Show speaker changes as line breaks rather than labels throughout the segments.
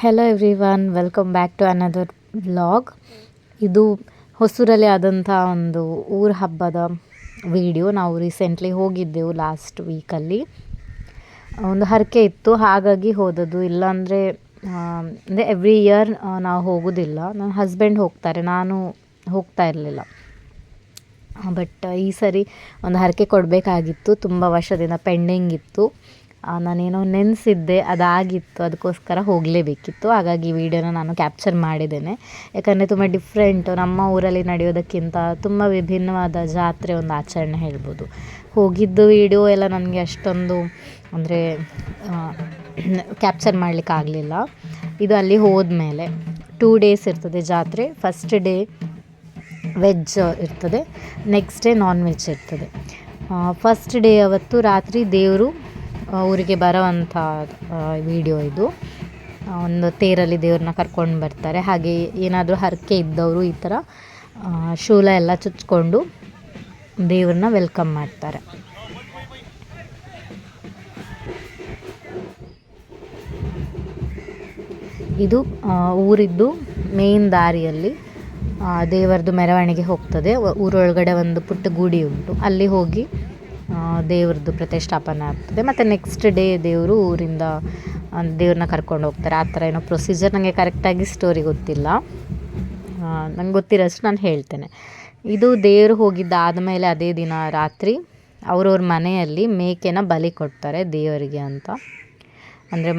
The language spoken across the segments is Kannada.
Hello everyone welcome back to another vlog ಇದು ಹೊಸೂರಲ್ಲಿ ಆದಂಥ ಒಂದು ಊರ ಹಬ್ಬದ ವಿಡಿಯೋ ನಾವು ರೀಸೆಂಟ್ಲಿ ಹೋಗಿದ್ದೆವು ಲಾಸ್ಟ್ ವೀಕಲ್ಲಿ ಒಂದು ಹರಕೆ ಇತ್ತು, ಹಾಗಾಗಿ ಹೋದದ್ದು. ಇಲ್ಲಾಂದರೆ ಅಂದರೆ ಎವ್ರಿ ಇಯರ್ ನಾವು ಹೋಗೋದಿಲ್ಲ. ನನ್ನ ಹಸ್ಬೆಂಡ್ ಹೋಗ್ತಾರೆ, ನಾನು ಹೋಗ್ತಾ ಇರಲಿಲ್ಲ. ಬಟ್ ಈ ಸರಿ ಒಂದು ಹರಕೆ ಕೊಡಬೇಕಾಗಿತ್ತು. ತುಂಬ ವರ್ಷದಿಂದ ಪೆಂಡಿಂಗ್ ಇತ್ತು. ನಾನೇನೋ ನೆನೆಸಿದ್ದೆ, ಅದಾಗಿತ್ತು, ಅದಕ್ಕೋಸ್ಕರ ಹೋಗಲೇಬೇಕಿತ್ತು. ಹಾಗಾಗಿ ವಿಡಿಯೋನ ನಾನು ಕ್ಯಾಪ್ಚರ್ ಮಾಡಿದ್ದೇನೆ. ಯಾಕಂದರೆ ತುಂಬ ಡಿಫ್ರೆಂಟು ನಮ್ಮ ಊರಲ್ಲಿ ನಡೆಯೋದಕ್ಕಿಂತ ತುಂಬ ವಿಭಿನ್ನವಾದ ಜಾತ್ರೆ ಒಂದು ಆಚರಣೆ ಹೇಳ್ಬೋದು. ಹೋಗಿದ್ದು ವಿಡಿಯೋ ಎಲ್ಲ ನನಗೆ ಅಷ್ಟೊಂದು, ಅಂದರೆ ಕ್ಯಾಪ್ಚರ್ ಮಾಡ್ಲಿಕ್ಕೆ ಆಗಲಿಲ್ಲ. ಇದು ಅಲ್ಲಿ ಹೋದ್ಮೇಲೆ ಟೂ ಡೇಸ್ ಇರ್ತದೆ ಜಾತ್ರೆ. ಫಸ್ಟ್ ಡೇ ವೆಜ್ ಇರ್ತದೆ ನೆಕ್ಸ್ಟ್ ಡೇ ನಾನ್ ವೆಜ್ ಇರ್ತದೆ ಫಸ್ಟ್ ಡೇ ಅವತ್ತು ರಾತ್ರಿ ದೇವರು ಊರಿಗೆ ಬರೋವಂಥ ವಿಡಿಯೋ ಇದು. ಒಂದು ತೇರಲ್ಲಿ ದೇವ್ರನ್ನ ಕರ್ಕೊಂಡು ಬರ್ತಾರೆ. ಹಾಗೆ ಏನಾದರೂ ಹರಕೆ ಇದ್ದವರು ಈ ಥರ ಶೂಲ ಎಲ್ಲ ಚುಚ್ಕೊಂಡು ದೇವ್ರನ್ನ ವೆಲ್ಕಮ್ ಮಾಡ್ತಾರೆ. ಇದು ಊರಿದ್ದು ಮೇನ್ ದಾರಿಯಲ್ಲಿ ದೇವರದು ಮೆರವಣಿಗೆ ಹೋಗ್ತದೆ. ಊರೊಳಗಡೆ ಒಂದು ಪುಟ್ಟ ಗುಡಿ ಉಂಟು. ಅಲ್ಲಿ ಹೋಗಿ ದೇವ್ರದ್ದು ಪ್ರತಿಷ್ಠಾಪನೆ ಆಗ್ತದೆ. ಮತ್ತು ನೆಕ್ಸ್ಟ್ ಡೇ ದೇವರು ಊರಿಂದ ದೇವ್ರನ್ನ ಕರ್ಕೊಂಡು ಹೋಗ್ತಾರೆ. ಆ ಥರ ಏನೋ ಪ್ರೊಸೀಜರ್ ನನಗೆ ಕರೆಕ್ಟಾಗಿ ಸ್ಟೋರಿ ಗೊತ್ತಿಲ್ಲ. ನಂಗೆ ಗೊತ್ತಿರೋಷ್ಟು ನಾನು ಹೇಳ್ತೇನೆ. ಇದು ದೇವರು ಹೋಗಿದ್ದಾದಮೇಲೆ ಅದೇ ದಿನ ರಾತ್ರಿ ಅವ್ರವ್ರ ಮನೆಯಲ್ಲಿ ಮೇಕೆನ ಬಲಿ ಕೊಡ್ತಾರೆ ದೇವರಿಗೆ ಅಂತ. ಅಂದರೆ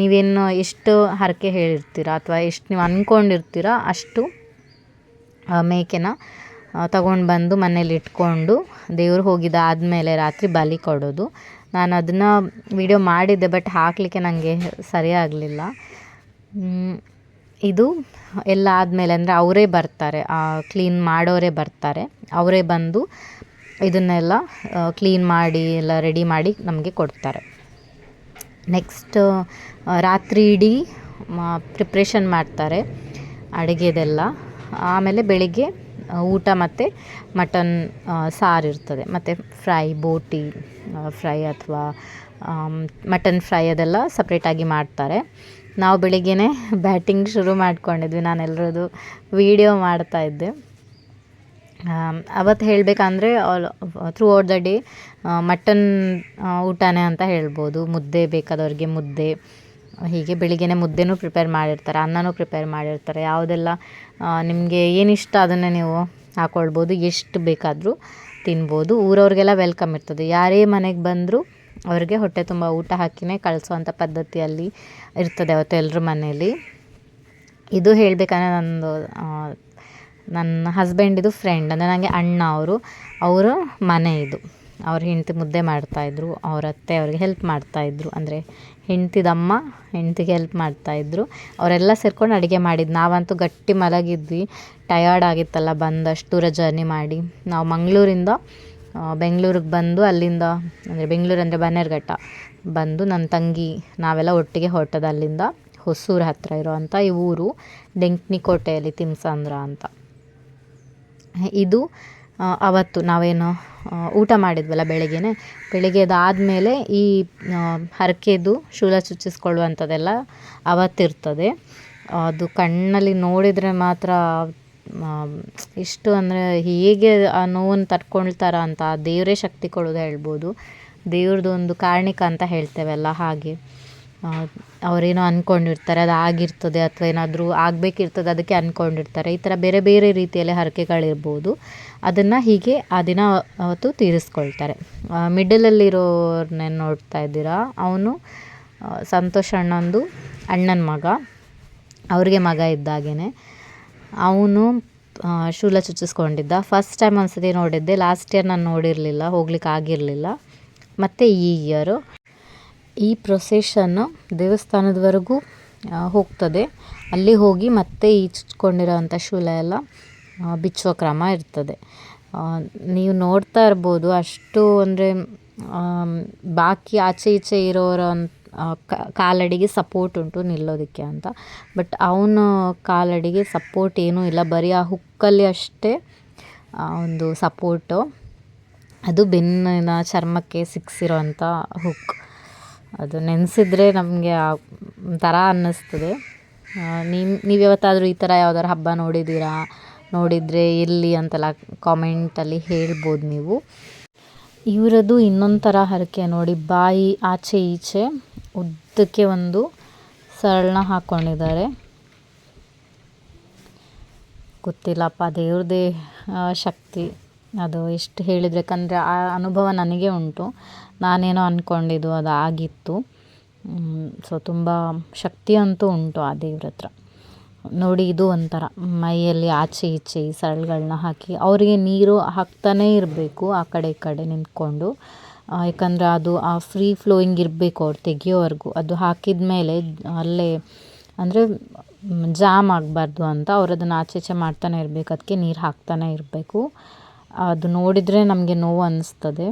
ನೀವೇನು ಎಷ್ಟು ಹರಕೆ ಹೇಳಿರ್ತೀರ ಅಥವಾ ಎಷ್ಟು ನೀವು ಅಂದ್ಕೊಂಡಿರ್ತೀರ ಅಷ್ಟು ಮೇಕೆನ ತಗೊಂಡು ಬಂದು ಮನೇಲಿ ಇಟ್ಕೊಂಡು ದೇವ್ರು ಹೋಗಿದ್ದಾದಮೇಲೆ ರಾತ್ರಿ ಬಲಿ ಕೊಡೋದು. ನಾನು ಅದನ್ನು ವಿಡಿಯೋ ಮಾಡಿದ್ದೆ ಬಟ್ ಹಾಕಲಿಕ್ಕೆ ನನಗೆ ಸರಿಯಾಗಲಿಲ್ಲ ಇದು ಎಲ್ಲ ಆದಮೇಲೆ ಅಂದರೆ ಅವರೇ ಬರ್ತಾರೆ ಕ್ಲೀನ್ ಮಾಡೋರೇ ಬರ್ತಾರೆ. ಅವರೇ ಬಂದು ಇದನ್ನೆಲ್ಲ ಕ್ಲೀನ್ ಮಾಡಿ ಎಲ್ಲ ರೆಡಿ ಮಾಡಿ ನಮಗೆ ಕೊಡ್ತಾರೆ. ನೆಕ್ಸ್ಟ್ ರಾತ್ರಿ ಇಡೀ ಪ್ರಿಪ್ರೇಷನ್ ಮಾಡ್ತಾರೆ ಅಡುಗೆದೆಲ್ಲ. ಆಮೇಲೆ ಬೆಳಿಗ್ಗೆ ಊಟ ಮತ್ತು ಮಟನ್ ಸಾರು ಇರ್ತದೆ. ಮತ್ತು ಫ್ರೈ, ಬೋಟಿ ಫ್ರೈ ಅಥವಾ ಮಟನ್ ಫ್ರೈ ಅದೆಲ್ಲ ಸಪ್ರೇಟಾಗಿ ಮಾಡ್ತಾರೆ. ನಾವು ಬೆಳಿಗ್ಗೆಯೇ ಬ್ಯಾಟಿಂಗ್ ಶುರು ಮಾಡ್ಕೊಂಡಿದ್ವಿ. ನಾನು ವೀಡಿಯೋ ಮಾಡ್ತಾ ಇದ್ದೆ. ಅವತ್ತು ಹೇಳಬೇಕಂದ್ರೆ all throughout the day mutton ಊಟನೇ ಅಂತ ಹೇಳ್ಬೋದು. ಮುದ್ದೆ ಬೇಕಾದವ್ರಿಗೆ ಮುದ್ದೆ ಹೀಗೆ ಬೆಳಿಗ್ಗೆನೇ ಮುದ್ದೆನೂ ಪ್ರಿಪೇರ್ ಮಾಡಿರ್ತಾರೆ, ಅನ್ನನೂ ಪ್ರಿಪೇರ್ ಮಾಡಿರ್ತಾರೆ. ಯಾವುದೆಲ್ಲ ನಿಮಗೆ ಏನು ಇಷ್ಟ ಅದನ್ನೇ ನೀವು ಹಾಕ್ಕೊಳ್ಬೋದು ಎಷ್ಟು ಬೇಕಾದರೂ ತಿನ್ಬೋದು. ಊರವ್ರಿಗೆಲ್ಲ ವೆಲ್ಕಮ್ ಇರ್ತದೆ. ಯಾರೇ ಮನೆಗೆ ಬಂದರೂ ಅವ್ರಿಗೆ ಹೊಟ್ಟೆ ತುಂಬ ಊಟ ಹಾಕಿನೇ ಕಳಿಸುವಂಥ ಪದ್ಧತಿಯಲ್ಲಿ ಇರ್ತದೆ ಅವತ್ತು ಎಲ್ಲರ ಮನೆಯಲ್ಲಿ ಇದು ಹೇಳಬೇಕಂದ್ರೆ ನಂದು ನನ್ನ ಹಸ್ಬೆಂಡಿದು ಫ್ರೆಂಡ್ ಅಂದರೆ ನನಗೆ ಅಣ್ಣ ಅವರು, ಅವರ ಮನೆ ಇದು. ಅವ್ರ ಹೆಂಡತಿ ಮುದ್ದೆ ಮಾಡ್ತಾಯಿದ್ರು ಅವ್ರ ಅತ್ತೆ ಅವ್ರಿಗೆ ಹೆಲ್ಪ್ ಮಾಡ್ತಾಯಿದ್ರು ಅಂದರೆ ಹೆಂಡ್ತಿದಮ್ಮ ಹೆಂಡ್ತಿಗೆ ಹೆಲ್ಪ್ ಮಾಡ್ತಾಯಿದ್ರು ಅವರೆಲ್ಲ ಸೇರ್ಕೊಂಡು ಅಡುಗೆ ಮಾಡಿದ್ದು ನಾವಂತೂ ಗಟ್ಟಿ ಮಲಗಿದ್ವಿ. ಟಯರ್ಡ್ ಆಗಿತ್ತಲ್ಲ ಬಂದಷ್ಟು ದೂರ ಜರ್ನಿ ಮಾಡಿ. ನಾವು ಮಂಗಳೂರಿಂದ ಬೆಂಗಳೂರಿಗೆ ಬಂದು ಅಲ್ಲಿಂದ, ಅಂದರೆ ಬೆಂಗಳೂರು ಅಂದರೆ ಬನ್ನೇರುಘಟ್ಟ ಬಂದು ನನ್ನ ತಂಗಿ, ನಾವೆಲ್ಲ ಒಟ್ಟಿಗೆ ಹೊರಟದ ಅಲ್ಲಿಂದ ಹೊಸೂರು ಹತ್ತಿರ ಇರೋವಂಥ ಈ ಊರು ಡೆಂಕ್ನಿಕೋಟೆಯಲ್ಲಿ ತಿಮ್ಸಂದ್ರ ಅಂತ. ಇದು ಅವತ್ತು ನಾವೇನು ಊಟ ಮಾಡಿದ್ವಲ್ಲ ಬೆಳಗ್ಗೆನೆ. ಬೆಳಗ್ಗೆ ಈ ಹರಕೆದು ಶೂಲ ಚುಚ್ಚಿಸ್ಕೊಳ್ಳುವಂಥದ್ದೆಲ್ಲ ಅವತ್ತಿರ್ತದೆ. ಅದು ಕಣ್ಣಲ್ಲಿ ನೋಡಿದರೆ ಮಾತ್ರ ಇಷ್ಟು ಅಂದರೆ ಹೇಗೆ ಆ ನೋವನ್ನು ತಡ್ಕೊಳ್ತಾರ ಅಂತ ದೇವರೇ ಶಕ್ತಿ ಕೊಡೋದು ಹೇಳ್ಬೋದು. ದೇವ್ರದ್ದು ಒಂದು ಕಾರಣಿಕ ಅಂತ ಹೇಳ್ತೇವಲ್ಲ ಹಾಗೆ. ಅವರೇನೋ ಅಂದ್ಕೊಂಡಿರ್ತಾರೆ ಅದು ಆಗಿರ್ತದೆ ಅಥವಾ ಏನಾದರೂ ಆಗಬೇಕಿರ್ತದೆ ಅದಕ್ಕೆ ಅಂದ್ಕೊಂಡಿರ್ತಾರೆ ಈ ಥರ ಬೇರೆ ಬೇರೆ ರೀತಿಯಲ್ಲಿ ಹರಕೆಗಳಿರ್ಬೋದು. ಅದನ್ನು ಹೀಗೆ ಆ ದಿನ ಅವತ್ತು ತೀರಿಸ್ಕೊಳ್ತಾರೆ. ಮಿಡಲಲ್ಲಿರೋರ್ನ ನೋಡ್ತಾ ಇದ್ದೀರಾ? ಅವನು ಸಂತೋಷ್ ಅಣ್ಣಂದು ಅಣ್ಣನ ಮಗ. ಅವ್ರಿಗೆ ಮಗ ಇದ್ದಾಗೇ ಅವನು ಶೂಲ ಚುಚ್ಚಿಸ್ಕೊಂಡಿದ್ದ. ಫಸ್ಟ್ ಟೈಮ್ ಒಂದ್ಸತಿ ನೋಡಿದ್ದೆ. ಲಾಸ್ಟ್ ಇಯರ್ ನಾನು ನೋಡಿರಲಿಲ್ಲ. ಹೋಗ್ಲಿಕ್ಕೆ ಆಗಿರಲಿಲ್ಲ. ಮತ್ತು ಈ ಇಯರು ಈ ಪ್ರೊಸೆಷನ್ನು ದೇವಸ್ಥಾನದವರೆಗೂ ಹೋಗ್ತದೆ. ಅಲ್ಲಿ ಹೋಗಿ ಮತ್ತೆ ಈ ಚುಚ್ಕೊಂಡಿರೋವಂಥ ಶೂಲ ಎಲ್ಲ ಬಿಚ್ಚುವ ಕ್ರಮ ಇರ್ತದೆ. ನೀವು ನೋಡ್ತಾ ಇರ್ಬೋದು ಅಷ್ಟು ಅಂದರೆ ಬಾಕಿ ಆಚೆ ಈಚೆ ಇರೋರ ಕಾಲಡಿಗೆ ಸಪೋರ್ಟ್ ಉಂಟು ನಿಲ್ಲೋದಕ್ಕೆ ಅಂತ. ಬಟ್ ಅವನ ಕಾಲಡಿಗೆ ಸಪೋರ್ಟ್ ಏನೂ ಇಲ್ಲ. ಬರೀ ಆ ಹುಕ್ಕಲ್ಲಿ ಅಷ್ಟೇ ಒಂದು ಸಪೋರ್ಟು ಅದು ಬೆನ್ನಿನ ಚರ್ಮಕ್ಕೆ ಸಿಕ್ಸಿರೋಂಥ ಹುಕ್ ಅದು ನೆನೆಸಿದ್ರೆ ನಮಗೆ ಒಂಥರ ಅನ್ನಿಸ್ತದೆ. ನಿಮ್ಮ ನೀವು ಯಾವತ್ತಾದರೂ ಈ ಥರ ಯಾವ್ದಾರು ಹಬ್ಬ ನೋಡಿದ್ದೀರಾ? ನೋಡಿದರೆ ಎಲ್ಲಿ ಅಂತೆಲ್ಲ ಕಾಮೆಂಟಲ್ಲಿ ಹೇಳ್ಬೋದು ನೀವು. ಇವರದು ಇನ್ನೊಂದು ಥರ ಹರಕೆ ನೋಡಿ, ಬಾಯಿ ಆಚೆ ಈಚೆ ಉದ್ದಕ್ಕೆ ಒಂದು ಸರಳನ ಹಾಕ್ಕೊಂಡಿದ್ದಾರೆ ಗೊತ್ತಿಲ್ಲಪ್ಪ ದೇವ್ರದೇ ಶಕ್ತಿ. ಅದು ಎಷ್ಟು ಹೇಳಿದರೆ ಯಾಕಂದರೆ ಆ ಅನುಭವ ನನಗೆ ಉಂಟು. ನಾನೇನೋ ಅಂದ್ಕೊಂಡಿದ್ದು ಅದು ಆಗಿತ್ತು ಸೊ, ತುಂಬ ಶಕ್ತಿ ಅಂತೂ ಉಂಟು ಆ ದೇವ್ರ ಹತ್ರ ನೋಡಿ ಇದು ಒಂಥರ. ಮೈಯಲ್ಲಿ ಆಚೆ ಈಚೆ ಈ ಸರಳುಗಳನ್ನ ಹಾಕಿ ಅವರಿಗೆ ನೀರು ಹಾಕ್ತಾನೇ ಇರಬೇಕು ಆ ಕಡೆ ಈ ಕಡೆ ನಿಂತ್ಕೊಂಡು. ಯಾಕಂದರೆ ಅದು ಆ ಫ್ರೀ ಫ್ಲೋಯಿಂಗ್ ಇರಬೇಕು ಅವ್ರು ತೆಗಿಯೋವರೆಗೂ. ಅದು ಹಾಕಿದ ಮೇಲೆ ಅಲ್ಲೇ ಅಂದರೆ ಜಾಮ್ ಆಗಬಾರ್ದು ಅಂತ ಅವ್ರು ಅದನ್ನು ಆಚೆ ಈಚೆ ಮಾಡ್ತಾನೆ ಇರಬೇಕು. ಅದಕ್ಕೆ ನೀರು ಹಾಕ್ತಾನೆ ಇರಬೇಕು. ಅದು ನೋಡಿದರೆ ನಮಗೆ ನೋವು ಅನ್ನಿಸ್ತದೆ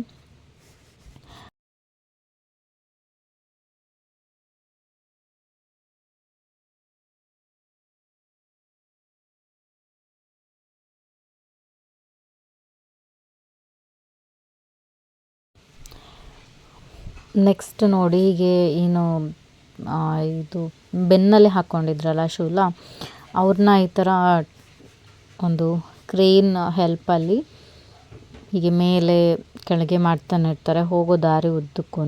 ನೆಕ್ಸ್ಟ್ ನೋಡಿ ಹೀಗೆ ಏನು ಇದು ಬೆನ್ನಲ್ಲಿ ಹಾಕ್ಕೊಂಡಿದ್ರಲ್ಲ ಶೂಲ, ಅವ್ರನ್ನ ಈ ಥರ ಒಂದು ಕ್ರೇನ್ ಹೆಲ್ಪಲ್ಲಿ ಹೀಗೆ ಮೇಲೆ ಕೆಳಗೆ ಮಾಡ್ತಾನೆ ಇರ್ತಾರೆ, ಹೋಗೋ ದಾರಿ ಉದ್ದಕ್ಕೂ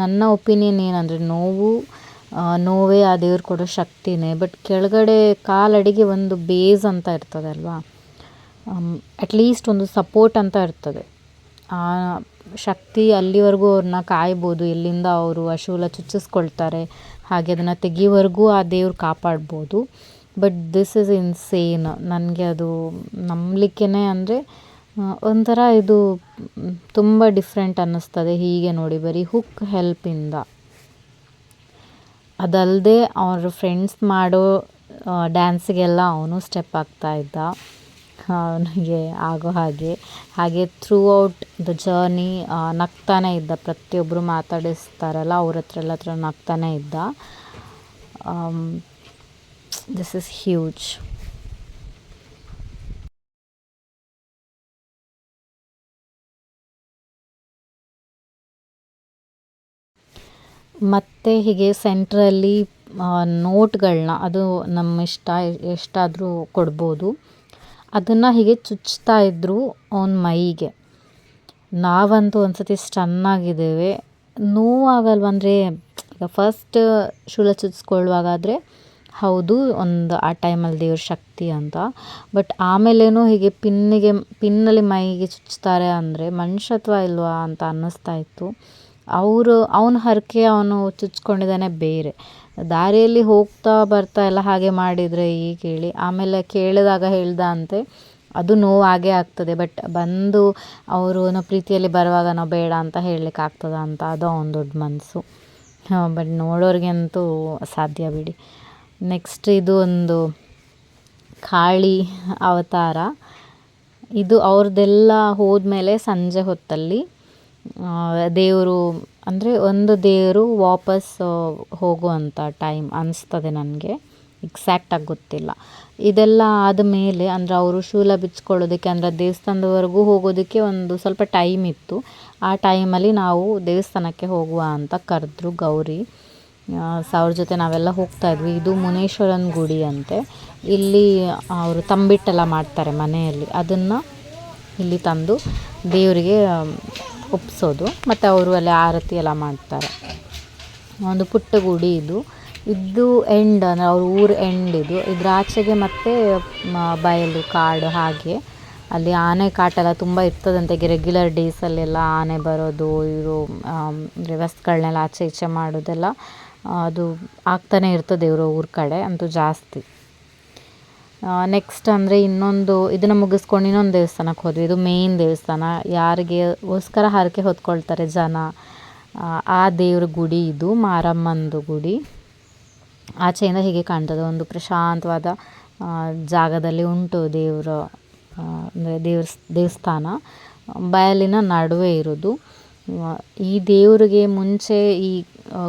ನನ್ನ ಒಪಿನಿಯನ್ ಏನಂದರೆ, ನೋವು ನೋವೇ ಆ ದೇವ್ರು ಕೊಡೋ ಶಕ್ತಿನೇ ಬಟ್ ಕೆಳಗಡೆ ಕಾಲಡಿಗೆ ಒಂದು ಬೇಸ್ ಅಂತ ಇರ್ತದೆ ಅಲ್ವಾ? ಅಟ್ಲೀಸ್ಟ್ ಒಂದು ಸಪೋರ್ಟ್ ಅಂತ ಇರ್ತದೆ. ಆ ಶಕ್ತಿ ಅಲ್ಲಿವರೆಗೂ ಅವ್ರನ್ನ ಕಾಯ್ಬೋದು ಎಲ್ಲಿಂದ ಅವರು ಆ ಚುಚ್ಚಿಸ್ಕೊಳ್ತಾರೆ. ಹಾಗೆ ಅದನ್ನು ತೆಗಿವರೆಗೂ ಆ ದೇವ್ರು ಕಾಪಾಡ್ಬೋದು. ಬಟ್ ದಿಸ್ ಇಸ್ ಇನ್ಸೇನ್ ನನಗೆ ಅದು ನಂಬಲಿಕ್ಕೆ ಅಂದರೆ ಒಂಥರ ಇದು ತುಂಬ ಡಿಫ್ರೆಂಟ್ ಅನ್ನಿಸ್ತದೆ ಹೀಗೆ ನೋಡಿ, ಬರೀ ಹುಕ್ ಹೆಲ್ಪಿಂದ ಅದಲ್ಲದೆ ಅವ್ರ ಫ್ರೆಂಡ್ಸ್ ಮಾಡೋ ಡ್ಯಾನ್ಸಿಗೆಲ್ಲ ಅವನು ಸ್ಟೆಪ್ ಇದ್ದ. ಅವನಿಗೆ ಆಗೋ ಹಾಗೆ. ಹಾಗೆ ಥ್ರೂ ಔಟ್ ದ ಜರ್ನಿ ನಗ್ತಾನೆ ಇದ್ದ. ಪ್ರತಿಯೊಬ್ಬರು ಮಾತಾಡಿಸ್ತಾರಲ್ಲ, ಅವ್ರ ಹತ್ರ ಎಲ್ಲ ಹತ್ರ ನಗ್ತಾನೆ ಇದ್ದ. ದಿಸ್ ಇಸ್ ಹ್ಯೂಜ್ ಮತ್ತು ಹೀಗೆ ಸೆಂಟ್ರಲ್ಲಿ ನೋಟ್ಗಳನ್ನ ಅದು ನಮ್ಮ ಇಷ್ಟ ಎಷ್ಟಾದರೂ ಕೊಡ್ಬೋದು. ಅದನ್ನು ಹೀಗೆ ಚುಚ್ತಾ ಇದ್ದರು ಅವನ ಮೈಗೆ. ನಾವಂತೂ ಒಂದು ಸತಿ ಸ್ಟನ್ನಾಗಿದ್ದೇವೆ ನೋವಾಗಲ್ವಂದರೆ ಈಗ ಫಸ್ಟ್ ಶೂಲ ಚುಚ್ಕೊಳ್ಳುವಾಗಾದರೆ, ಹೌದು, ಒಂದು ಆ ಟೈಮಲ್ಲಿ ದೇವ್ರ ಶಕ್ತಿ ಅಂತ. ಬಟ್ ಆಮೇಲೇನೋ ಹೀಗೆ ಪಿನ್ನಿಗೆ, ಪಿನ್ನಲ್ಲಿ ಮೈಗೆ ಚುಚ್ತಾರೆ ಅಂದರೆ ಮನುಷ್ಯತ್ವ ಇಲ್ವಾ ಅಂತ ಅನ್ನಿಸ್ತಾ ಇತ್ತು. ಅವರು, ಅವನ ಹರಕೆ ಅವನು ಚುಚ್ಕೊಂಡಿದ್ದಾನೆ ಬೇರೆ. ದಾರಿಯಲ್ಲಿ ಹೋಗ್ತಾ ಬರ್ತಾ ಎಲ್ಲ ಹಾಗೆ ಮಾಡಿದರೆ ಹೀಗೆ ಹೇಳಿ ಆಮೇಲೆ ಕೇಳಿದಾಗ ಹೇಳ್ದ ಅಂತೆ, ಅದು ನೋವು ಆಗೇ ಆಗ್ತದೆ ಬಟ್ ಬಂದು ಅವರು ನಾವು ಪ್ರೀತಿಯಲ್ಲಿ ಬರುವಾಗ ನಾವು ಬೇಡ ಅಂತ ಹೇಳಲಿಕ್ಕೆ ಆಗ್ತದ ಅಂತ. ಅದು ಅವನ ದೊಡ್ಡ ಮನಸ್ಸು ಬಟ್ ನೋಡೋರಿಗಂತೂ ಸಾಧ್ಯ ಬಿಡಿ. ನೆಕ್ಸ್ಟ್ ಇದು ಒಂದು ಕಾಳಿ ಅವತಾರ. ಇದು ಅವ್ರದ್ದೆಲ್ಲ ಹೋದ್ಮೇಲೆ ಸಂಜೆ ಹೊತ್ತಲ್ಲಿ ದೇವರು ಅಂದರೆ ಒಂದು ದೇವರು ವಾಪಸ್ ಹೋಗುವಂಥ ಟೈಮ್ ಅನಿಸ್ತದೆ ನನಗೆ. ಎಕ್ಸಾಕ್ಟಾಗಿ ಗೊತ್ತಿಲ್ಲ. ಇದೆಲ್ಲ ಆದಮೇಲೆ ಅಂದರೆ ಅವರು ಶೂಲ ಬಿಚ್ಕೊಳ್ಳೋದಕ್ಕೆ, ಅಂದರೆ ದೇವಸ್ಥಾನದವರೆಗೂ ಹೋಗೋದಕ್ಕೆ ಒಂದು ಸ್ವಲ್ಪ ಟೈಮ್ ಇತ್ತು. ಆ ಟೈಮಲ್ಲಿ ನಾವು ದೇವಸ್ಥಾನಕ್ಕೆ ಹೋಗುವ ಅಂತ ಕರೆದ್ರು ಗೌರಿ. ಅವ್ರ ಜೊತೆ ನಾವೆಲ್ಲ ಹೋಗ್ತಾ ಇದ್ವಿ. ಇದು ಮುನೇಶ್ವರನ ಗುಡಿ ಅಂತೆ. ಇಲ್ಲಿ ಅವರು ತಂಬಿಟ್ಟೆಲ್ಲ ಮಾಡ್ತಾರೆ ಮನೆಯಲ್ಲಿ. ಅದನ್ನು ಇಲ್ಲಿ ತಂದು ದೇವರಿಗೆ ಒಪ್ಪಿಸೋದು ಮತ್ತು ಅವರು ಅಲ್ಲಿ ಆರತಿ ಎಲ್ಲ ಮಾಡ್ತಾರೆ. ಒಂದು ಪುಟ್ಟ ಗುಡಿ ಇದು. ಇದು ಎಂಡ್ ಅಂದರೆ ಅವ್ರ ಊರು ಎಂಡ್ ಇದು. ಇದ್ರ ಆಚೆಗೆ ಮತ್ತೆ ಬಯಲು ಕಾಡು ಹಾಗೆ. ಅಲ್ಲಿ ಆನೆ ಕಾಟ ಎಲ್ಲ ತುಂಬ ಇರ್ತದಂತೆ. ರೆಗ್ಯುಲರ್ ಡೇಸಲ್ಲೆಲ್ಲ ಆನೆ ಬರೋದು, ಇವರು ವ್ಯವಸ್ಥೆಗಳನ್ನೆಲ್ಲ ಆಚೆ ಈಚೆ ಮಾಡೋದೆಲ್ಲ ಅದು ಆಗ್ತಾನೆ ಇರ್ತದೆ ಇವರು ಊರ ಕಡೆ. ಅಂತೂ ಜಾಸ್ತಿ. ನೆಕ್ಸ್ಟ್ ಅಂದರೆ ಇನ್ನೊಂದು, ಇದನ್ನು ಮುಗಿಸ್ಕೊಂಡು ಇನ್ನೊಂದು ದೇವಸ್ಥಾನಕ್ಕೆ ಹೋದ್ವಿ. ಇದು ಮೇಯ್ನ್ ದೇವಸ್ಥಾನ. ಯಾರಿಗೋಸ್ಕರ ಹರಕೆ ಹೊತ್ಕೊಳ್ತಾರೆ ಜನ, ಆ ದೇವ್ರ ಗುಡಿ ಇದು, ಮಾರಮ್ಮಂದು ಗುಡಿ. ಆಚೆಯಿಂದ ಹೀಗೆ ಕಾಣ್ತದೆ. ಒಂದು ಪ್ರಶಾಂತವಾದ ಜಾಗದಲ್ಲಿ ಉಂಟು ದೇವರ ಅಂದರೆ ದೇವ್ರ ದೇವಸ್ಥಾನ. ಬಯಲಿನ ನಡುವೆ ಇರೋದು. ಈ ದೇವರಿಗೆ ಮುಂಚೆ ಈ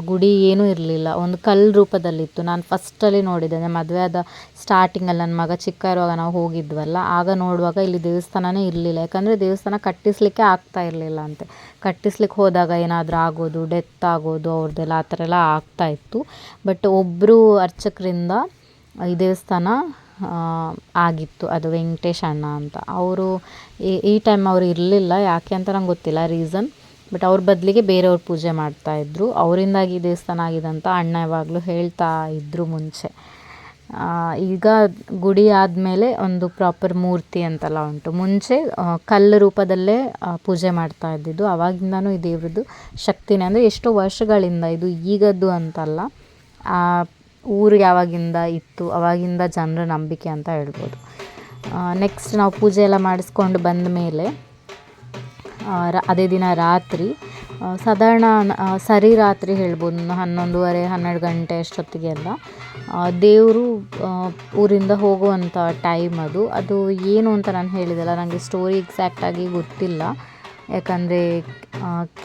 ಗುಡಿ ಏನೂ ಇರಲಿಲ್ಲ. ಒಂದು ಕಲ್ ರೂಪದಲ್ಲಿತ್ತು. ನಾನು ಫಸ್ಟಲ್ಲಿ ನೋಡಿದ್ದೇನೆ ಮದುವೆ ಆದ ಸ್ಟಾರ್ಟಿಂಗಲ್ಲಿ ನನ್ನ ಮಗ ಚಿಕ್ಕ ಇರುವಾಗ ನಾವು ಹೋಗಿದ್ವಲ್ಲ, ಆಗ ನೋಡುವಾಗ ಇಲ್ಲಿ ದೇವಸ್ಥಾನನೇ ಇರಲಿಲ್ಲ. ಯಾಕಂದರೆ ದೇವಸ್ಥಾನ ಕಟ್ಟಿಸ್ಲಿಕ್ಕೆ ಆಗ್ತಾ ಇರಲಿಲ್ಲ ಅಂತೆ. ಕಟ್ಟಿಸ್ಲಿಕ್ಕೆ ಹೋದಾಗ ಏನಾದರೂ ಆಗೋದು ಡೆತ್ ಆಗೋದು, ಅವ್ರದ್ದೆಲ್ಲ ಆ ಥರ ಎಲ್ಲ ಆಗ್ತಾ ಇತ್ತು. ಬಟ್ ಒಬ್ಬರು ಅರ್ಚಕರಿಂದ ಈ ದೇವಸ್ಥಾನ ಆಗಿತ್ತು. ಅದು ವೆಂಕಟೇಶ್ ಅಣ್ಣ ಅಂತ. ಅವರು ಈ ಟೈಮ್ ಅವರು ಇರಲಿಲ್ಲ. ಯಾಕೆ ಅಂತ ನಂಗೆ ಗೊತ್ತಿಲ್ಲ. ರೀಸನ್ ಬಟ್ ಅವ್ರ ಬದಲಿಗೆ ಬೇರೆಯವ್ರು ಪೂಜೆ ಮಾಡ್ತಾಯಿದ್ರು ಅವರಿಂದಾಗಿ ದೇವಸ್ಥಾನ ಆಗಿದೆ ಅಂತ ಅಣ್ಣ ಯಾವಾಗಲೂ ಹೇಳ್ತಾ ಇದ್ದರು ಮುಂಚೆ. ಈಗ ಗುಡಿ ಆದಮೇಲೆ ಒಂದು ಪ್ರಾಪರ್ ಮೂರ್ತಿ ಅಂತೆಲ್ಲ ಉಂಟು. ಮುಂಚೆ ಕಲ್ಲು ರೂಪದಲ್ಲೇ ಪೂಜೆ ಮಾಡ್ತಾ ಇದ್ದಿದ್ದು. ಅವಾಗಿಂದನೂ ಈ ದೇವ್ರದ್ದು ಶಕ್ತಿನೇ. ಅಂದರೆ ಎಷ್ಟೋ ವರ್ಷಗಳಿಂದ ಇದು ಈಗದ್ದು ಅಂತಲ್ಲ. ಊರು ಯಾವಾಗಿಂದ ಇತ್ತು, ಅವಾಗಿಂದ ಜನರ ನಂಬಿಕೆ ಅಂತ ಹೇಳ್ಬೋದು. ನೆಕ್ಸ್ಟ್ ನಾವು ಪೂಜೆ ಎಲ್ಲ ಮಾಡಿಸ್ಕೊಂಡು ಬಂದ ಮೇಲೆ ಅದೇ ದಿನ ರಾತ್ರಿ ಸಾಧಾರಣ ಸರಿ ರಾತ್ರಿ ಹೇಳ್ಬೋದು, ಒಂದು ಹನ್ನೊಂದುವರೆ, ಹನ್ನೆರಡು ಗಂಟೆ ಅಷ್ಟೊತ್ತಿಗೆಲ್ಲ ದೇವರು ಊರಿಂದ ಹೋಗುವಂಥ ಟೈಮ್ ಅದು. ಅದು ಏನು ಅಂತ ನಾನು ಹೇಳಿದೆಲ್ಲ ನನಗೆ ಸ್ಟೋರಿ ಎಕ್ಸಾಕ್ಟಾಗಿ ಗೊತ್ತಿಲ್ಲ. ಯಾಕಂದರೆ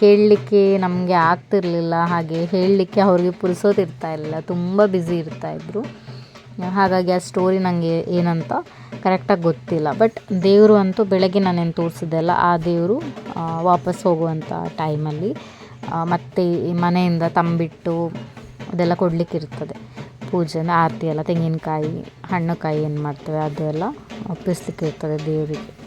ಕೇಳಲಿಕ್ಕೆ ನಮಗೆ ಆಗ್ತಿರಲಿಲ್ಲ, ಹಾಗೆ ಹೇಳಲಿಕ್ಕೆ ಅವ್ರಿಗೆ ಪುರ್ಸೋತಿರ್ತಾ ಇರಲಿಲ್ಲ, ತುಂಬ ಬ್ಯುಸಿ ಇರ್ತಾಯಿದ್ರು ಹಾಗಾಗಿ ಆ ಸ್ಟೋರಿ ನನಗೆ ಏನಂತ ಕರೆಕ್ಟಾಗಿ ಗೊತ್ತಿಲ್ಲ. ಬಟ್ ದೇವರು ಅಂತೂ ಬೆಳಗ್ಗೆ ನಾನೇನು ತೋರಿಸಿದ್ದೆಲ್ಲ ಆ ದೇವರು ವಾಪಸ್ ಹೋಗುವಂಥ ಟೈಮಲ್ಲಿ ಮತ್ತೆ ಈ ಮನೆಯಿಂದ ತಂಬಿಟ್ಟು ಅದೆಲ್ಲ ಕೊಡಲಿಕ್ಕಿರ್ತದೆ ಪೂಜೆ ಆರತಿ ಎಲ್ಲ ತೆಂಗಿನಕಾಯಿ, ಹಣ್ಣುಕಾಯಿ ಏನು ಮಾಡ್ತವೆ, ಅದು ಎಲ್ಲ ಒಪ್ಪಿಸ್ಲಿಕ್ಕೆ ಇರ್ತದೆ ದೇವರಿಗೆ.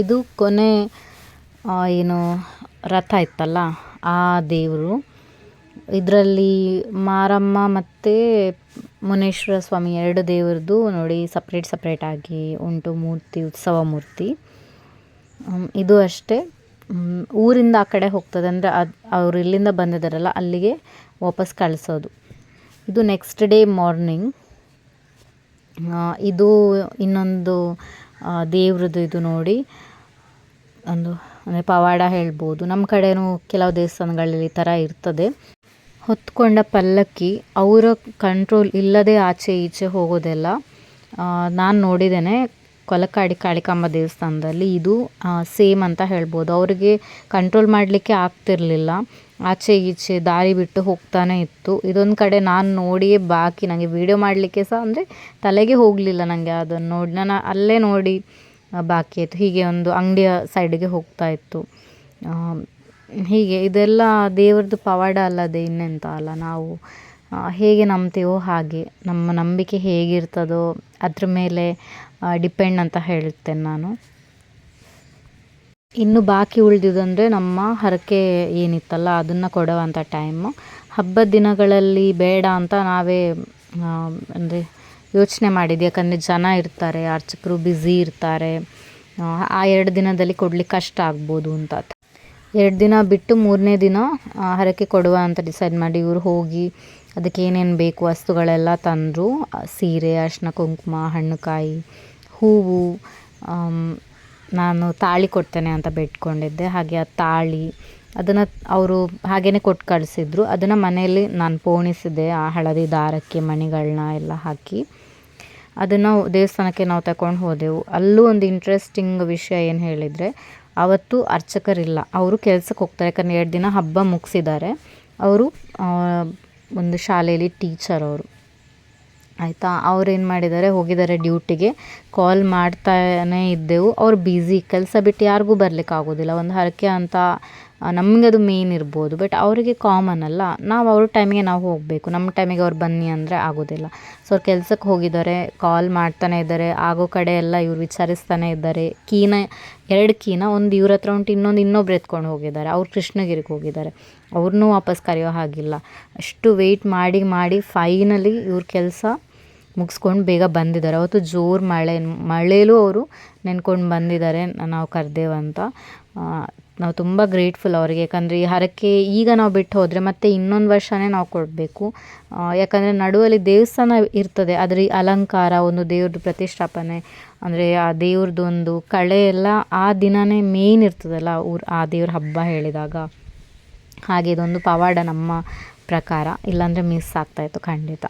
ಇದು ಕೊನೆ ಏನು ರಥ ಇತ್ತಲ್ಲ, ಆ ದೇವರು. ಇದರಲ್ಲಿ ಮಾರಮ್ಮ ಮತ್ತು ಮುನೇಶ್ವರ ಸ್ವಾಮಿ ಎರಡು ದೇವ್ರದ್ದು ನೋಡಿ ಸಪ್ರೇಟ್ ಆಗಿ ಉಂಟು ಮೂರ್ತಿ, ಉತ್ಸವ ಮೂರ್ತಿ. ಇದು ಅಷ್ಟೇ. ಊರಿಂದ ಆ ಕಡೆ ಹೋಗ್ತದೆ. ಅಂದರೆ ಅದು, ಅವ್ರು ಇಲ್ಲಿಂದ ಬಂದಿದ್ದಾರಲ್ಲ, ಅಲ್ಲಿಗೆ ವಾಪಸ್ ಕಳಿಸೋದು. ಇದು ನೆಕ್ಸ್ಟ್ ಡೇ ಮಾರ್ನಿಂಗ್ ಇದು ಇನ್ನೊಂದು ದೇವ್ರದ್ದು ಇದು ನೋಡಿ, ಒಂದು, ಅಂದರೆ ಪವಾಡ ಹೇಳ್ಬೋದು. ನಮ್ಮ ಕಡೆನೂ ಕೆಲವು ದೇವಸ್ಥಾನಗಳಲ್ಲಿ ಈ ಥರ ಇರ್ತದೆ. ಹೊತ್ಕೊಂಡ ಪಲ್ಲಕ್ಕಿ, ಅವರ ಕಂಟ್ರೋಲ್ ಇಲ್ಲದೆ ಆಚೆ ಈಚೆ ಹೋಗೋದೆಲ್ಲ ನಾನು ನೋಡಿದ್ದೇನೆ ಕೊಲಕಾಡಿ ಕಾಳಿಕಾಂಬ ದೇವಸ್ಥಾನದಲ್ಲಿ. ಇದು ಸೇಮ್ ಅಂತ ಹೇಳ್ಬೋದು. ಅವರಿಗೆ ಕಂಟ್ರೋಲ್ ಮಾಡಲಿಕ್ಕೆ ಆಗ್ತಿರ್ಲಿಲ್ಲ. ಆಚೆ ಈಚೆ ದಾರಿ ಬಿಟ್ಟು ಹೋಗ್ತಾನೆ ಇತ್ತು. ಇದೊಂದು ಕಡೆ ನಾನು ನೋಡಿಯೇ ಬಾಕಿ. ನನಗೆ ವೀಡಿಯೋ ಮಾಡಲಿಕ್ಕೆ ಸಹ ಅಂದರೆ ತಲೆಗೆ ಹೋಗಲಿಲ್ಲ ನನಗೆ ಅದನ್ನು ನೋಡಿ. ನಾನು ಅಲ್ಲೇ ನೋಡಿ ಬಾಕಿ ಆಯಿತು. ಹೀಗೆ ಒಂದು ಅಂಗಡಿಯ ಸೈಡಿಗೆ ಹೋಗ್ತಾ ಇತ್ತು. ಹೀಗೆ ಇದೆಲ್ಲ ದೇವ್ರದ್ದು ಪವಾಡ ಅಲ್ಲದೆ ಇನ್ನೆಂತ ಅಲ್ಲ ನಾವು ಹೇಗೆ ನಂಬ್ತೀವೋ ಹಾಗೆ, ನಮ್ಮ ನಂಬಿಕೆ ಹೇಗಿರ್ತದೋ ಅದ್ರ ಮೇಲೆ ಡಿಪೆಂಡ್ ಅಂತ ಹೇಳ್ತೇನೆ ನಾನು. ಇನ್ನು ಬಾಕಿ ಉಳಿದಿದ್ದಂದರೆ ನಮ್ಮ ಹರಕೆ ಏನಿತ್ತಲ್ಲ ಅದನ್ನು ಕೊಡುವಂಥ ಟೈಮು ಹಬ್ಬದ ದಿನಗಳಲ್ಲಿ ಬೇಡ ಅಂತ ನಾವೇ ಅಂದರೆ ಯೋಚನೆ ಮಾಡಿದ್ದು ಯಾಕಂದರೆ ಜನ ಇರ್ತಾರೆ ಅರ್ಚಕರು ಬ್ಯುಸಿ ಇರ್ತಾರೆ. ಆ, ಎರಡು ದಿನದಲ್ಲಿ ಕೊಡ್ಲಿಕ್ಕೆ ಕಷ್ಟ ಆಗ್ಬೋದು ಅಂತ. ಎರಡು ದಿನ ಬಿಟ್ಟು ಮೂರನೇ ದಿನ ಹರಕೆ ಕೊಡುವ ಅಂತ ಡಿಸೈಡ್ ಮಾಡಿ ಇವರು ಹೋಗಿ ಅದಕ್ಕೆ ಏನೇನು ಬೇಕು ವಸ್ತುಗಳೆಲ್ಲ ತಂದರು. ಸೀರೆ ಅರಿಶಿನ ಕುಂಕುಮ ಹಣ್ಣುಕಾಯಿ ಹೂವು ನಾನು ತಾಳಿ ಕೊಡ್ತೇನೆ ಅಂತ ಬೇಡ್ಕೊಂಡಿದ್ದೆ. ಹಾಗೆ ಆ ತಾಳಿ, ಅದನ್ನು ಅವರು ಹಾಗೇ ಕೊಟ್ಟು ಕಳಿಸಿದ್ರು. ಅದನ್ನು ಮನೆಯಲ್ಲಿ ನಾನು ಪೋಣಿಸಿದೆ, ಆ ಹಳದಿ ದಾರಕ್ಕೆ ಮಣಿಗಳನ್ನ ಎಲ್ಲ ಹಾಕಿ. ಅದನ್ನು ದೇವಸ್ಥಾನಕ್ಕೆ ನಾವು ತಗೊಂಡು ಹೋದೆವು. ಅಲ್ಲೂ ಒಂದು ಇಂಟ್ರೆಸ್ಟಿಂಗ್ ವಿಷಯ ಏನು ಹೇಳಿದರೆ, ಅವತ್ತು ಅರ್ಚಕರಿಲ್ಲ. ಅವರು ಕೆಲಸಕ್ಕೆ ಹೋಗ್ತಾರೆ. ಯಾಕಂದರೆ ಎರಡು ದಿನ ಹಬ್ಬ ಮುಗಿಸಿದ್ದಾರೆ. ಅವರು ಒಂದು ಶಾಲೆಯಲ್ಲಿ ಟೀಚರ್ ಅವರು. ಆಯಿತಾ? ಅವ್ರು ಏನು ಮಾಡಿದ್ದಾರೆ ಹೋಗಿದ್ದಾರೆ ಡ್ಯೂಟಿಗೆ. ಕಾಲ್ ಮಾಡ್ತಾನೇ ಇದ್ದೆವು. ಅವ್ರು ಬ್ಯುಸಿ ಕೆಲಸ ಬಿಟ್ಟು ಯಾರಿಗೂ ಬರ್ಲಿಕ್ಕೆ ಆಗೋದಿಲ್ಲ. ಒಂದು ಹರಕೆ ಅಂತ ನಮಗೆ ಅದು ಮೇನ್ ಇರ್ಬೋದು. ಬಟ್ ಅವರಿಗೆ ಕಾಮನ್ ಅಲ್ಲ. ನಾವು ಅವ್ರ ಟೈಮಿಗೆ ನಾವು ಹೋಗಬೇಕು. ನಮ್ಮ ಟೈಮಿಗೆ ಅವ್ರು ಬನ್ನಿ ಅಂದರೆ ಆಗೋದಿಲ್ಲ. ಸೊ ಅವ್ರು ಕೆಲ್ಸಕ್ಕೆ ಹೋಗಿದ್ದಾರೆ ಕಾಲ್ ಮಾಡ್ತಾನೆ ಇದ್ದಾರೆ. ಆಗೋ ಕಡೆ ಎಲ್ಲ ಇವ್ರು ವಿಚಾರಿಸ್ತಾನೆ ಇದ್ದಾರೆ. ಕೀನ, ಎರಡು ಕೀನ, ಒಂದು ಇವ್ರ ಹತ್ರ ಉಂಟು, ಇನ್ನೊಂದು ಇನ್ನೊಬ್ರು ಎತ್ಕೊಂಡು ಹೋಗಿದ್ದಾರೆ. ಅವ್ರು ಕೃಷ್ಣಗಿರಿಗೆ ಹೋಗಿದ್ದಾರೆ. ಅವ್ರನ್ನೂ ವಾಪಸ್ ಕರೆಯೋ ಹಾಗಿಲ್ಲ. ಅಷ್ಟು ವೆಯ್ಟ್ ಮಾಡಿ ಮಾಡಿ ಫೈನಲಿ ಇವ್ರ ಕೆಲಸ ಮುಗಿಸ್ಕೊಂಡು ಬೇಗ ಬಂದಿದ್ದಾರೆ. ಅವತ್ತು ಜೋರು ಮಳೆ ಮಳೆಯಲ್ಲೂ ಅವರು ನೆನ್ಕೊಂಡು ಬಂದಿದ್ದಾರೆ ನಾವು ಕರೆದೇವಂತ ನಾವು ತುಂಬ ಗ್ರೇಟ್ಫುಲ್ ಅವರಿಗೆ. ಯಾಕಂದರೆ ಈ ಹರಕೆ ಈಗ ನಾವು ಬಿಟ್ಟು ಹೋದರೆ ಮತ್ತೆ ಇನ್ನೊಂದು ವರ್ಷನೇ ನಾವು ಕೊಡಬೇಕು. ಯಾಕಂದರೆ ನಡುವಲ್ಲಿ ದೇವಸ್ಥಾನ ಇರ್ತದೆ. ಅದರ ಅಲಂಕಾರ, ಒಂದು ದೇವ್ರದ್ದು ಪ್ರತಿಷ್ಠಾಪನೆ, ಅಂದರೆ ಆ ದೇವ್ರದ್ದೊಂದು ಕಳೆ ಎಲ್ಲ ಆ ದಿನವೇ ಮೇನ್ ಇರ್ತದಲ್ಲ ಊರು ಆ ದೇವ್ರ ಹಬ್ಬ ಹೇಳಿದಾಗ. ಹಾಗೆ ಇದೊಂದು ಪವಾಡ ನಮ್ಮ ಪ್ರಕಾರ, ಇಲ್ಲಾಂದರೆ ಮಿಸ್ ಆಗ್ತಾಯಿತ್ತು ಖಂಡಿತ.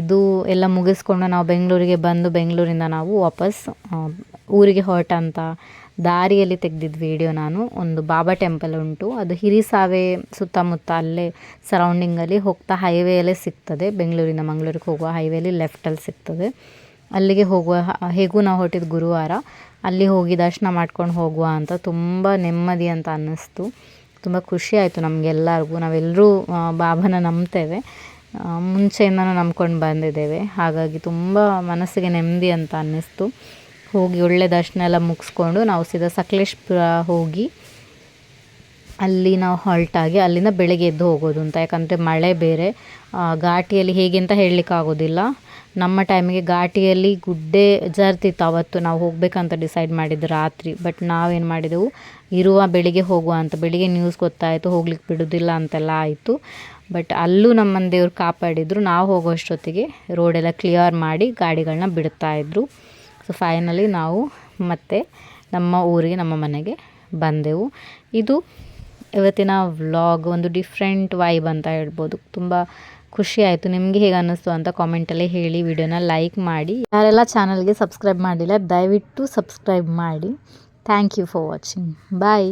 ಇದು ಎಲ್ಲ ಮುಗಿಸ್ಕೊಂಡು ನಾವು ಬೆಂಗಳೂರಿಗೆ ಬಂದು ಬೆಂಗಳೂರಿಂದ ನಾವು ವಾಪಸ್ ಊರಿಗೆ ಹೊರಟಂತ ದಾರಿಯಲ್ಲಿ ತೆಗೆದಿದ್ದ ವಿಡಿಯೋ ನಾನು. ಒಂದು ಬಾಬಾ ಟೆಂಪಲ್ ಉಂಟು. ಅದು ಹಿರಿಸಾವೆ ಸುತ್ತಮುತ್ತ ಅಲ್ಲೇ ಸರೌಂಡಿಂಗಲ್ಲಿ ಹೋಗ್ತಾ ಹೈವೇಯಲ್ಲೇ ಸಿಗ್ತದೆ. ಬೆಂಗಳೂರಿಂದ ಮಂಗಳೂರಿಗೆ ಹೋಗುವ ಹೈವೇಲಿ ಲೆಫ್ಟಲ್ಲಿ ಸಿಗ್ತದೆ. ಅಲ್ಲಿಗೆ ಹೋಗುವ, ಹೇಗೂ ನಾವು ಹೊರಟಿದ್ದು ಗುರುವಾರ. ಅಲ್ಲಿ ಹೋಗಿ ದರ್ಶನ ಮಾಡ್ಕೊಂಡು ಹೋಗುವ ಅಂತ ತುಂಬ ನೆಮ್ಮದಿ ಅಂತ ಅನ್ನಿಸ್ತು. ತುಂಬ ಖುಷಿ ಆಯಿತು ನಮಗೆಲ್ಲರಿಗೂ. ನಾವೆಲ್ಲರೂ ಬಾಬಾನ ನಂಬ್ತೇವೆ. ಮುಂಚೆಯಿಂದನೂ ನಂಬ್ಕೊಂಡು ಬಂದಿದ್ದೇವೆ. ಹಾಗಾಗಿ ತುಂಬ ಮನಸ್ಸಿಗೆ ನೆಮ್ಮದಿ ಅಂತ ಅನ್ನಿಸ್ತು. ಹೋಗಿ ಒಳ್ಳೆ ದರ್ಶನ ಎಲ್ಲ ಮುಗಿಸ್ಕೊಂಡು ನಾವು ಸೀದಾ ಸಕಲೇಶ್ಪುರ ಹೋಗಿ ಅಲ್ಲಿ ನಾವು ಹಾಲ್ಟಾಗಿ ಅಲ್ಲಿಂದ ಬೆಳಗ್ಗೆ ಎದ್ದು ಹೋಗೋದು ಅಂತ. ಯಾಕಂದರೆ ಮಳೆ ಬೇರೆ. ಘಾಟಿಯಲ್ಲಿ ಹೇಗೆ ಅಂತ ಹೇಳಲಿಕ್ಕೆ ಆಗೋದಿಲ್ಲ ನಮ್ಮ ಟೈಮಿಗೆ ಘಾಟಿಯಲ್ಲಿ ಗುಡ್ಡೆ ಜರ್ತಿತ್ತು. ಅವತ್ತು ನಾವು ಹೋಗಬೇಕಂತ ಡಿಸೈಡ್ ಮಾಡಿದ್ದು ರಾತ್ರಿ. ಬಟ್ ನಾವೇನು ಮಾಡಿದೆವು? ಇರುವ ಬೆಳಿಗ್ಗೆ ಹೋಗುವ ಅಂತ. ಬೆಳಿಗ್ಗೆ ನ್ಯೂಸ್ ಗೊತ್ತಾಯಿತು ಹೋಗ್ಲಿಕ್ಕೆ ಬಿಡೋದಿಲ್ಲ ಅಂತೆಲ್ಲ ಆಯಿತು. ಬಟ್ ಅಲ್ಲೂ ನಮ್ಮನ್ನು ದೇವ್ರು ಕಾಪಾಡಿದ್ರು. ನಾವು ಹೋಗೋಷ್ಟೊತ್ತಿಗೆ ರೋಡೆಲ್ಲ ಕ್ಲಿಯರ್ ಮಾಡಿ ಗಾಡಿಗಳನ್ನ ಬಿಡ್ತಾಯಿದ್ರು ಸೊ ಫೈನಲಿ ನಾವು ಮತ್ತೆ ನಮ್ಮ ಊರಿಗೆ, ನಮ್ಮ ಮನೆಗೆ ಬಂದೆವು. ಇದು ಇವತ್ತಿನ ವ್ಲಾಗ್ ಒಂದು ಡಿಫ್ರೆಂಟ್ ವೈಬ್ ಅಂತ ಹೇಳ್ಬೋದು. ತುಂಬ ಖುಷಿ ಆಯಿತು. ನಿಮಗೆ ಹೇಗೆ ಅನ್ನಿಸ್ತು ಅಂತ ಕಾಮೆಂಟಲ್ಲಿ ಹೇಳಿ ವಿಡಿಯೋನ ಲೈಕ್ ಮಾಡಿ. ಯಾರೆಲ್ಲ ಚಾನಲ್ಗೆ ಸಬ್ಸ್ಕ್ರೈಬ್ ಮಾಡಿಲ್ಲ, ದಯವಿಟ್ಟು ಸಬ್ಸ್ಕ್ರೈಬ್ ಮಾಡಿ. Thank you for watching bye